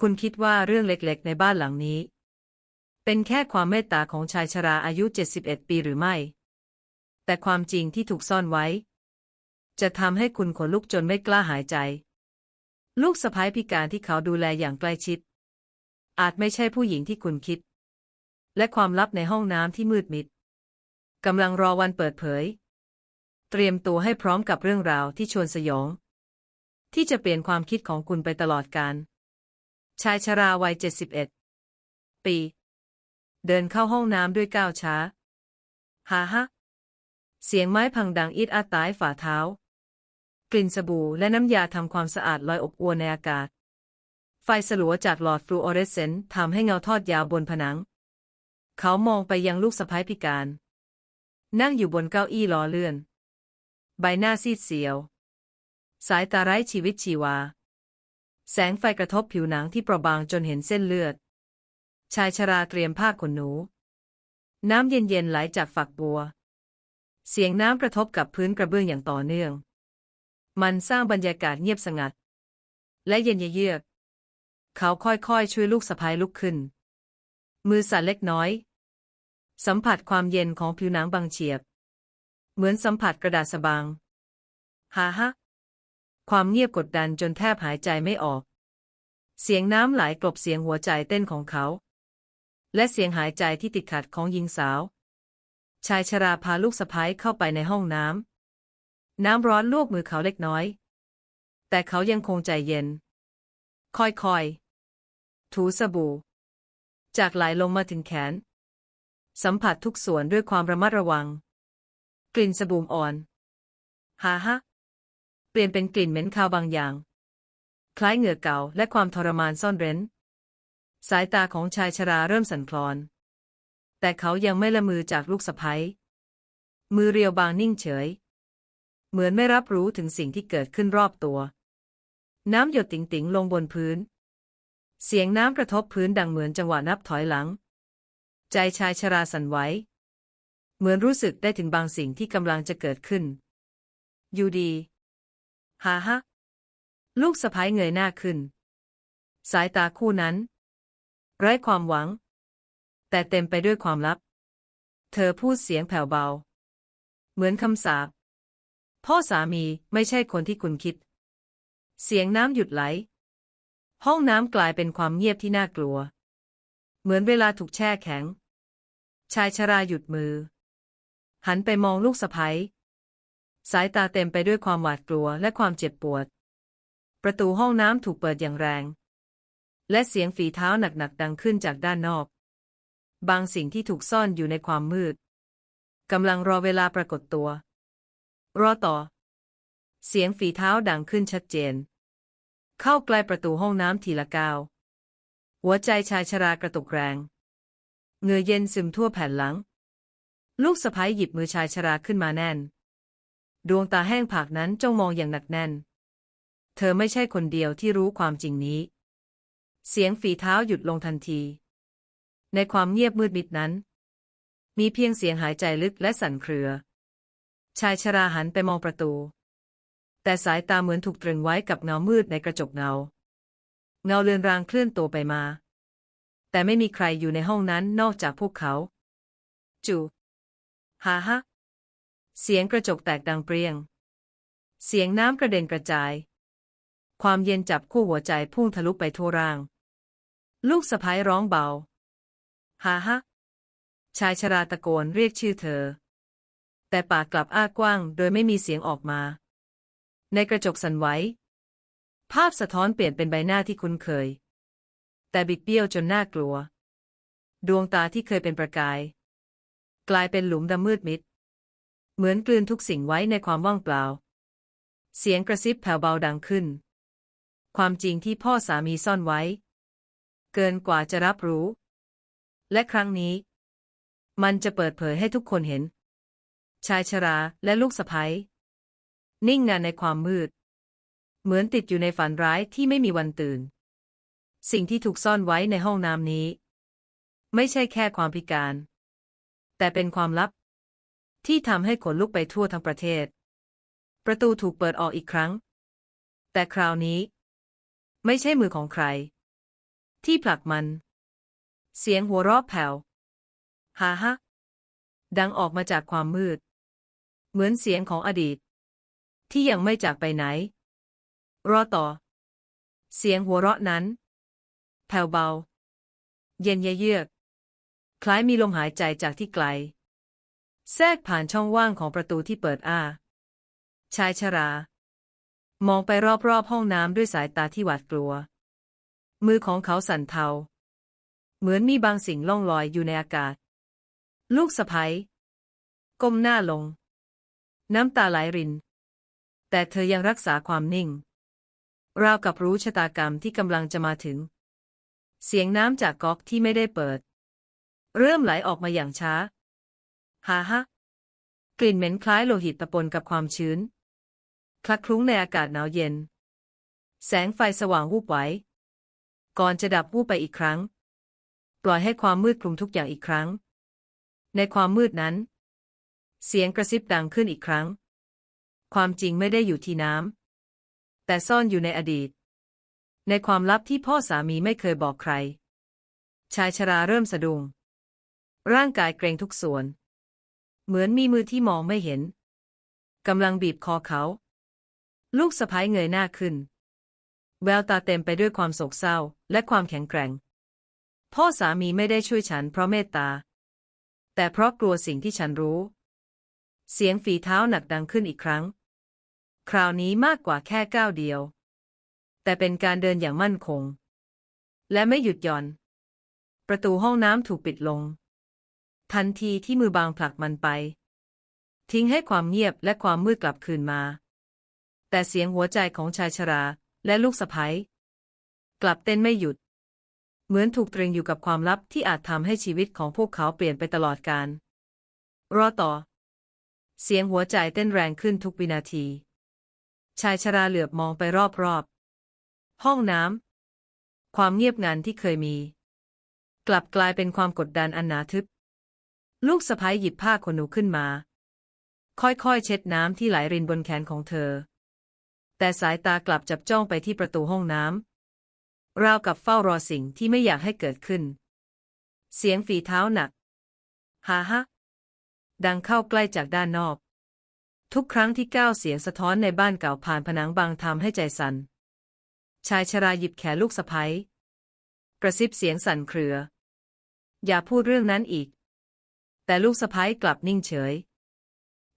คุณคิดว่าเรื่องเล็กๆ ในบ้านหลังนี้ เป็นแค่ความเมตตาของชายชราอายุ 71 ปีหรือไม่ แต่ความจริงที่ถูกซ่อนไว้ จะทำให้คุณขนลุกจนไม่กล้าหายใจ ลูกสะพ้ายพิการที่เขาดูแลอย่างใกล้ชิด อาจไม่ใช่ผู้หญิงที่คุณคิด และความลับในห้องน้ำที่มืดมิดกำลังรอวันเปิดเผย เตรียมตัวให้พร้อมกับเรื่องราวที่ชวนสยอง ที่จะเปลี่ยนความคิดของคุณไปตลอดกาล ชายชราวัย 71 ปี เดินเข้าห้องน้ำด้วยก้าวช้า ฮ่าฮะ เสียงไม้พังดังอิดอัดตายฝ่าเท้า กลิ่นสบู่และน้ำยาทำความสะอาดลอยอบอวนในอากาศ ไฟสลัวจากหลอดฟลูออเรสเซนต์ทำให้เงาทอดยาวบนผนัง เขามองไปยังลูกสะพ้ายพิการ นั่งอยู่บนเก้าอี้ล้อเลื่อน ใบหน้าซีดเสียว สายตาไร้ชีวิตชีวา แสงไฟกระทบผิวหนังที่เปราะบางจนเห็นเส้นเลือด ชายชราเตรียมผ้าขนหนู น้ำเย็นๆไหลจากฝักบัว เสียงน้ำกระทบกับพื้นกระเบื้องอย่างต่อเนื่อง มันสร้างบรรยากาศเงียบสงัด และเย็นเยือก เขาค่อยๆช่วยลูกสะพ้ายลุกขึ้น มือสั่นเล็กน้อย สัมผัสความเย็นของผิวหนังบางเฉียบ เหมือนสัมผัสกระดาษสบาง ฮ่าฮะ ความเงียบกดดันจนแทบหายใจไม่ออก เสียงน้ำไหลกลบเสียงหัวใจเต้นของเขา และเสียงหายใจที่ติดขัดของหญิงสาว ชายชราพาลูกสะพ้ายเข้าไปในห้องน้ำ น้ำร้อนลวกมือเขาเล็กน้อย แต่เขายังคงใจเย็นค่อยๆถูสบู่ จากไหลลงมาถึงแขน สัมผัสทุกส่วนด้วยความระมัดระวัง กลิ่นสบู่อ่อน ฮาฮะ ปลี่ยนเป็นกลิ่นเหม็นคาวบางอย่าง คล้ายเหงื่อเก่าและความทรมานซ่อนเร้น สายตาของชายชราเริ่มสั่นคลอน แต่เขายังไม่ละมือจากลูกสะพ้ยมือเรียวบางนิ่งเฉย เหมือนไม่รับรู้ถึงสิ่งที่เกิดขึ้นรอบตัว น้ำหยดติ๋งๆลงบนพื้น เสียงน้ำกระทบพื้นดังเหมือนจังหวะนับถอยหลัง ใจชายชราสั่นไหวเหมือนรู้สึกได้ถึงบางสิ่งที่กำลังจะเกิดขึ้น อยู่ดี ฮาฮะลูกสะพ้ายเงยหน้าขึ้น สายตาคู่นั้น ไร้ความหวัง แต่เต็มไปด้วยความลับ เธอพูดเสียงแผ่วเบา เหมือนคำสาปพ่อสามีไม่ใช่คนที่คุณคิด เสียงน้ำหยุดไหล ห้องน้ำกลายเป็นความเงียบที่น่ากลัว เหมือนเวลาถูกแช่แข็ง ชายชราหยุดมือ หันไปมองลูกสะพ้ย สายตาเต็มไปด้วยความหวาดกลัวและความเจ็บปวด ประตูห้องน้ำถูกเปิดอย่างแรง และเสียงฝีเท้าหนักๆดังขึ้นจากด้านนอก บางสิ่งที่ถูกซ่อนอยู่ในความมืดกำลังรอเวลาปรากฏตัว รอต่อ เสียงฝีเท้าดังขึ้นชัดเจน เข้าใกล้ประตูห้องน้ำทีละก้าวหัวใจชายชรากระตุกแรงเงือเย็นซึมทั่วแผ่นหลัง ลูกสะพ้ยหยิบมือชายชราขึ้นมาแน่น ดวงตาแห้งผากนั้นจ้องมองอย่างหนักแน่น เธอไม่ใช่คนเดียวที่รู้ความจริงนี้ เสียงฝีเท้าหยุดลงทันที ในความเงียบมืดมิดนั้น มีเพียงเสียงหายใจลึกและสั่นเครือ ชายชราหันไปมองประตู แต่สายตาเหมือนถูกตรึงไว้กับเงามืดในกระจกเงา เงาเลือนรางเคลื่อนตัวไปมา แต่ไม่มีใครอยู่ในห้องนั้นนอกจากพวกเขา จู ฮ่าฮะ เสียงกระจกแตกดังเปรียง เสียงน้ำกระเด็นกระจาย ความเย็นจับคู่หัวใจพุ่งทะลุไปทั่วร่าง ลูกสะพ้ายร้องเบาฮ่าฮะชายชราตะโกนเรียกชื่อเธอ แต่ปากกลับอ้ากว้างโดยไม่มีเสียงออกมา ในกระจกสั่นไหวภาพสะท้อนเปลี่ยนเป็นใบหน้าที่คุ้นเคย แต่บิดเบี้ยวจนน่ากลัว ดวงตาที่เคยเป็นประกาย กลายเป็นหลุมดำมืดมิด เหมือนกลืนทุกสิ่งไว้ในความว่างเปล่า เสียงกระซิบแผ่วเบาดังขึ้น ความจริงที่พ่อสามีซ่อนไว้ เกินกว่าจะรับรู้ และครั้งนี้ มันจะเปิดเผยให้ทุกคนเห็น ชายชราและลูกสะพ้ยนิ่งนานในความมืด เหมือนติดอยู่ในฝันร้ายที่ไม่มีวันตื่น สิ่งที่ถูกซ่อนไว้ในห้องน้ำนี้ ไม่ใช่แค่ความพิการ แต่เป็นความลับ ที่ทำให้ขนลุกไปทั่วทั้งประเทศ ประตูถูกเปิดออกอีกครั้ง แต่คราวนี้ ไม่ใช่มือของใคร ที่ผลักมัน เสียงหัวเราะแผ่วฮ่าฮะดังออกมาจากความมืด เหมือนเสียงของอดีต ที่ยังไม่จากไปไหน รอต่อ เสียงหัวเราะนั้น แผ่วเบา เย็นเยือก คล้ายมีลมหายใจจากที่ไกล แทรกผ่านช่องว่างของประตูที่เปิดอ้า ชายชรา มองไปรอบๆห้องน้ำด้วยสายตาที่หวาดกลัว มือของเขาสั่นเทา เหมือนมีบางสิ่งล่องลอยอยู่ในอากาศ ลูกสะพ้ยก้มหน้าลง น้ำตาไหลริน แต่เธอยังรักษาความนิ่ง ราวกับรู้ชะตากรรมที่กำลังจะมาถึง เสียงน้ำจากก๊อกที่ไม่ได้เปิด เริ่มไหลออกมาอย่างช้า ฮ่าฮะกลิ่นเหม็นคล้ายโลหิตตะปนกับความชื้น คลักคลุ้งในอากาศหนาวเย็น แสงไฟสว่างวูบไหว ก่อนจะดับวูบไปอีกครั้ง ปล่อยให้ความมืดคลุมทุกอย่างอีกครั้ง ในความมืดนั้น เสียงกระซิบดังขึ้นอีกครั้ง ความจริงไม่ได้อยู่ที่น้ำ แต่ซ่อนอยู่ในอดีต ในความลับที่พ่อสามีไม่เคยบอกใคร ชายชราเริ่มสะดุ้งร่างกายเกรงทุกส่วน เหมือนมีมือที่มองไม่เห็นกำลังบีบคอเขา ลูกสะพ้ายเงยหน้าขึ้น แววตาเต็มไปด้วยความโศกเศร้าและความแข็งแกร่ง พ่อสามีไม่ได้ช่วยฉันเพราะเมตตา แต่เพราะกลัวสิ่งที่ฉันรู้ เสียงฝีเท้าหนักดังขึ้นอีกครั้ง คราวนี้มากกว่าแค่ก้าวเดียว แต่เป็นการเดินอย่างมั่นคง และไม่หยุดหย่อน ประตูห้องน้ำถูกปิดลง ทันทีที่มือบางผลักมันไป ทิ้งให้ความเงียบและความมืดกลับคืนมา แต่เสียงหัวใจของชายชราและลูกสะพ้ยกลับเต้นไม่หยุด เหมือนถูกตรึงอยู่กับความลับที่อาจทำให้ชีวิตของพวกเขาเปลี่ยนไปตลอดกาลรอต่อ เสียงหัวใจเต้นแรงขึ้นทุกวินาที ชายชราเหลือบมองไปรอบๆ ห้องน้ำความเงียบงันที่เคยมี กลับกลายเป็นความกดดันอันหนาทึบ ลูกสะพ้ยหยิบผ้าขนหนูขึ้นมา ค่อยๆ เช็ดน้ำที่ไหลรินบนแขนของเธอ แต่สายตากลับจับจ้องไปที่ประตูห้องน้ำราวกับเฝ้ารอสิ่งที่ไม่อยากให้เกิดขึ้น เสียงฝีเท้าหนักฮ่าฮะดังเข้าใกล้จากด้านนอก ทุกครั้งที่ก้าวเสียงสะท้อนในบ้านเก่าผ่านผนังบางทำให้ใจสัน่นชายชราหยิบแขนลูกสะพ้ยกระซิบเสียงสั่นเครือ อย่าพูดเรื่องนั้นอีก แต่ลูกสะพ้ายกลับนิ่งเฉย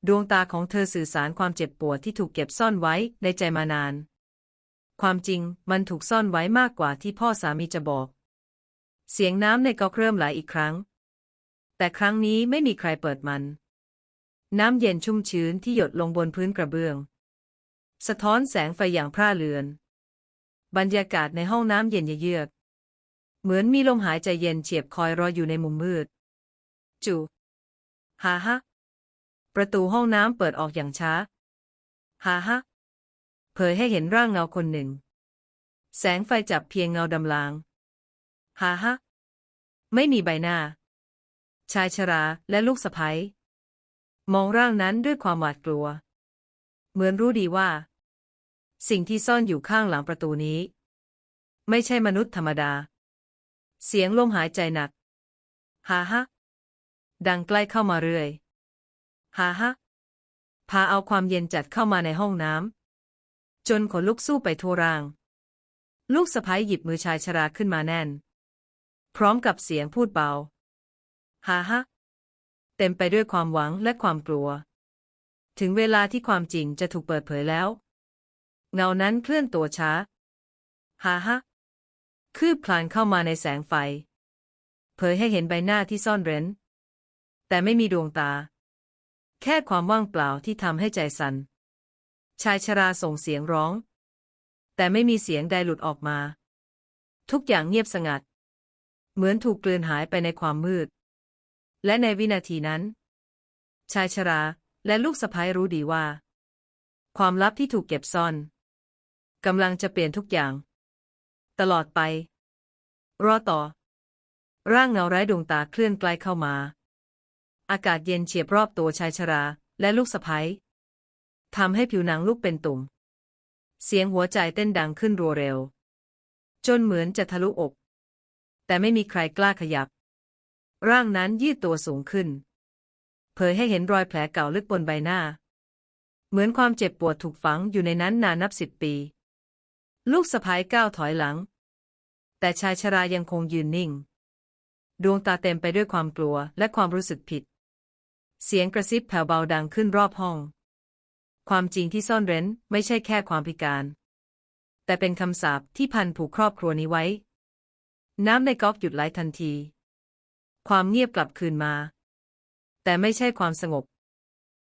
ดวงตาของเธอสื่อสารความเจ็บปวดที่ถูกเก็บซ่อนไว้ในใจมานาน ความจริงมันถูกซ่อนไว้มากกว่าที่พ่อสามีจะบอก เสียงน้ำในก๊อกเริ่มไหลอีกครั้ง แต่ครั้งนี้ไม่มีใครเปิดมัน น้ำเย็นชุ่มชื้นที่หยดลงบนพื้นกระเบื้อง สะท้อนแสงไฟอย่างพร่าเรือน บรรยากาศในห้องน้ำเย็นเยือกเหมือนมีลมหายใจเย็นเฉียบคอยรออยู่ในมุมมืด จู ฮ่าฮะ ประตูห้องน้ำเปิดออกอย่างช้า ฮ่าฮะ เผยให้เห็นร่างเงาคนหนึ่ง แสงไฟจับเพียงเงาดำลาง ฮ่าฮะ ไม่มีใบหน้า ชายชราและลูกสะพ้ยมองร่างนั้นด้วยความหวาดกลัว เหมือนรู้ดีว่า สิ่งที่ซ่อนอยู่ข้างหลังประตูนี้ ไม่ใช่มนุษย์ธรรมดา เสียงลมหายใจหนัก ฮ่าฮะ ดังใกล้เข้ามาเรื่อยฮาฮะ พาเอาความเย็นจัดเข้ามาในห้องน้ำจนขนลุกสู้ไปทั่วร่าง ลูกสะพ้ยหยิบมือชายชราขึ้นมาแน่น พร้อมกับเสียงพูดเบาฮาฮะ เต็มไปด้วยความหวังและความกลัว ถึงเวลาที่ความจริงจะถูกเปิดเผยแล้ว เงานั้นเคลื่อนตัวช้าฮาฮะ คืบคลานเข้ามาในแสงไฟ เผยให้เห็นใบหน้าที่ซ่อนเร้น แต่ไม่มีดวงตา แค่ความว่างเปล่าที่ทำให้ใจสัน่น ชายชราส่งเสียงร้อง แต่ไม่มีเสียงใดหลุดออกมา ทุกอย่างเงียบสงัด เหมือนถูกกลืนหายไปในความมืด และในวินาทีนั้น ชายชราและลูกสะพ้ยรู้ดีว่า ความลับที่ถูกเก็บซ่อนกำลังจะเปลี่ยนทุกอย่าง ตลอดไป รอต่อ ร่างเงาไร้ดวงตาเคลื่อนใกล้เข้ามา อากาศเย็นเฉียบรอบตัวชายชรา และลูกสะพ้ยทำให้ผิวหนังลุกเป็นตุ่ม เสียงหัวใจเต้นดังขึ้นรัวเร็ว จนเหมือนจะทะลุอก แต่ไม่มีใครกล้าขยับ ร่างนั้นยืดตัวสูงขึ้น เผยให้เห็นรอยแผลเก่าลึกบนใบหน้า เหมือนความเจ็บปวดถูกฝังอยู่ในนั้นนานนับสิบปี ลูกสะพ้ายก้าวถอยหลัง แต่ชายชรายังคงยืนนิ่ง ดวงตาเต็มไปด้วยความกลัวและความรู้สึกผิด เสียงกระซิบแผ่วเบาดังขึ้นรอบห้อง ความจริงที่ซ่อนเร้นไม่ใช่แค่ความพิการ แต่เป็นคำสาปที่พันผูกครอบครัวนี้ไว้ น้ำในก๊อกหยุดไหลทันที ความเงียบกลับคืนมา แต่ไม่ใช่ความสงบ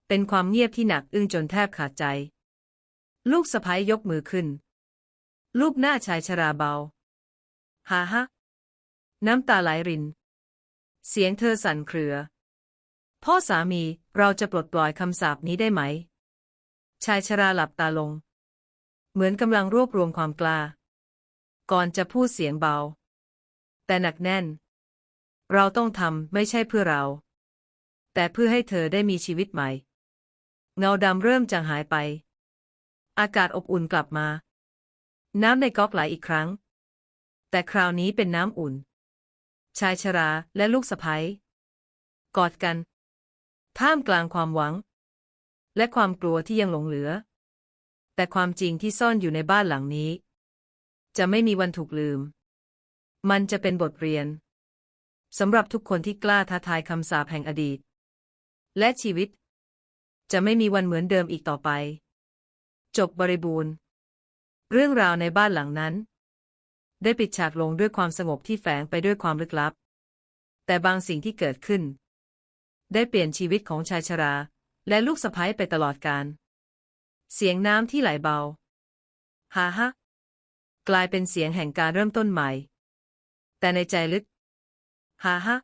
เป็นความเงียบที่หนักอึ้งจนแทบขาดใจ ลูกสะพ้ายยกมือขึ้น ลูกหน้าชายชราเบาฮ่าฮะน้ำตาไหลริน เสียงเธอสั่นเครือ พ่อสามีเราจะปลดปล่อยคำสาปนี้ได้ไหม ชายชราหลับตาลง เหมือนกำลังรวบรวมความกล้า ก่อนจะพูดเสียงเบา แต่หนักแน่น เราต้องทำไม่ใช่เพื่อเรา แต่เพื่อให้เธอได้มีชีวิตใหม่ เงาดำเริ่มจางหายไป อากาศอบอุ่นกลับมา น้ำในก๊อกไหลอีกครั้ง แต่คราวนี้เป็นน้ำอุ่น ชายชราและลูกสะพ้ยกอดกัน ท่ามกลางความหวัง และความกลัวที่ยังหลงเหลือ แต่ความจริงที่ซ่อนอยู่ในบ้านหลังนี้ จะไม่มีวันถูกลืม มันจะเป็นบทเรียนสำหรับทุกคนที่กล้าท้าทายคำสาปแห่งอดีต และชีวิต จะไม่มีวันเหมือนเดิมอีกต่อไป จบบริบูรณ์ เรื่องราวในบ้านหลังนั้น ได้ปิดฉากลงด้วยความสงบที่แฝงไปด้วยความลึกลับ แต่บางสิ่งที่เกิดขึ้น ได้เปลี่ยนชีวิตของชายชรา และลูกสะใภ้ไปตลอดกาลเสียงน้ำที่ไหลเบาฮ่าฮะกลายเป็นเสียงแห่งการเริ่มต้นใหม่ แต่ในใจลึกฮ่าฮะ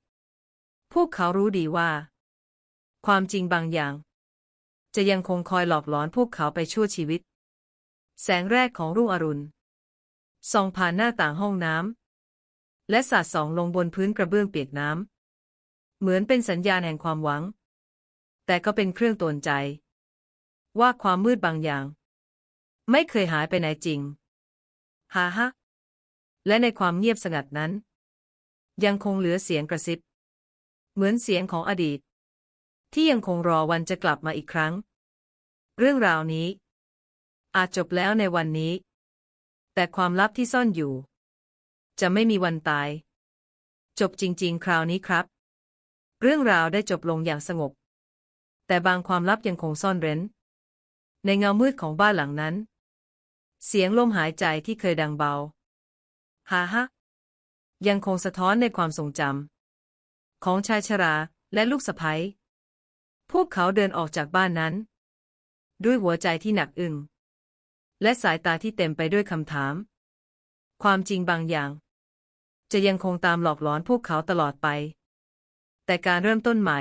พวกเขารู้ดีว่า ความจริงบางอย่าง จะยังคงคอยหลอกหลอนพวกเขาไปชั่วชีวิต แสงแรกของรุ่งอรุณส่องผ่านหน้าต่างห้องน้ำและสาดส่องลงบนพื้นกระเบื้องเปียกน้ำ เหมือนเป็นสัญญาณแห่งความหวัง แต่ก็เป็นเครื่องตนใจ ว่าความมืดบางอย่าง ไม่เคยหายไปไหนจริงฮ่าฮะและในความเงียบสงัดนั้น ยังคงเหลือเสียงกระซิบ เหมือนเสียงของอดีต ที่ยังคงรอวันจะกลับมาอีกครั้ง เรื่องราวนี้ อาจจบแล้วในวันนี้ แต่ความลับที่ซ่อนอยู่ จะไม่มีวันตาย จบจริง ๆ คราวนี้ครับ เรื่องราวได้จบลงอย่างสงบ แต่บางความลับยังคงซ่อนเร้น ในเงามืดของบ้านหลังนั้น เสียงลมหายใจที่เคยดังเบาฮ่าฮะยังคงสะท้อนในความทรงจำของชายชราและลูกสะใภ้พวกเขาเดินออกจากบ้านนั้น ด้วยหัวใจที่หนักอึ้งและสายตาที่เต็มไปด้วยคำถาม ความจริงบางอย่าง จะยังคงตามหลอกหลอนพวกเขาตลอดไป แต่การเริ่มต้นใหม่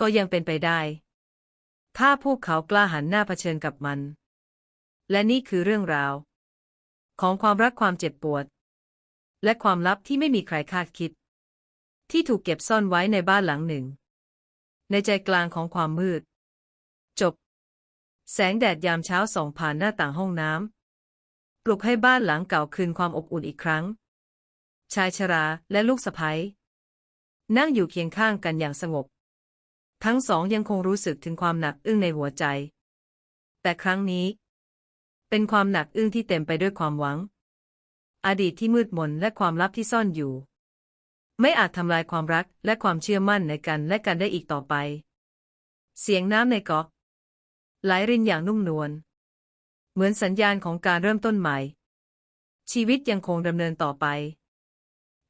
ก็ยังเป็นไปได้ ถ้าพวกเขากล้าหันหน้าเผชิญกับมัน และนี่คือเรื่องราว ของความรักความเจ็บปวด และความลับที่ไม่มีใครคาดคิด ที่ถูกเก็บซ่อนไว้ในบ้านหลังหนึ่ง ในใจกลางของความมืด จบ แสงแดดยามเช้าส่องผ่านหน้าต่างห้องน้ำปลุกให้บ้านหลังเก่าคืนความอบอุ่นอีกครั้ง ชายชราและลูกสะใภ้ นั่งอยู่เคียงข้างกันอย่างสงบ ทั้งสองยังคงรู้สึกถึงความหนักอึ้งในหัวใจ แต่ครั้งนี้ เป็นความหนักอึ้งที่เต็มไปด้วยความหวัง อดีตที่มืดมนและความลับที่ซ่อนอยู่ ไม่อาจทำลายความรักและความเชื่อมั่นในกันและกันได้อีกต่อไป เสียงน้ำในก๊อกไหลรินอย่างนุ่มนวล เหมือนสัญญาณของการเริ่มต้นใหม่ ชีวิตยังคงดำเนินต่อไป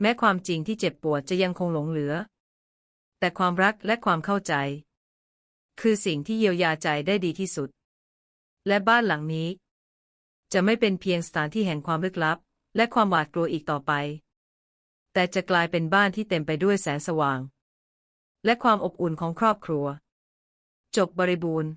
แม้ความจริงที่เจ็บปวดจะยังคงหลงเหลือ แต่ความรักและความเข้าใจ คือสิ่งที่เยียวยาใจได้ดีที่สุด และบ้านหลังนี้ จะไม่เป็นเพียงสถานที่แห่งความลึกลับ และความหวาดกลัวอีกต่อไป แต่จะกลายเป็นบ้านที่เต็มไปด้วยแสงสว่าง และความอบอุ่นของครอบครัว จบบริบูรณ์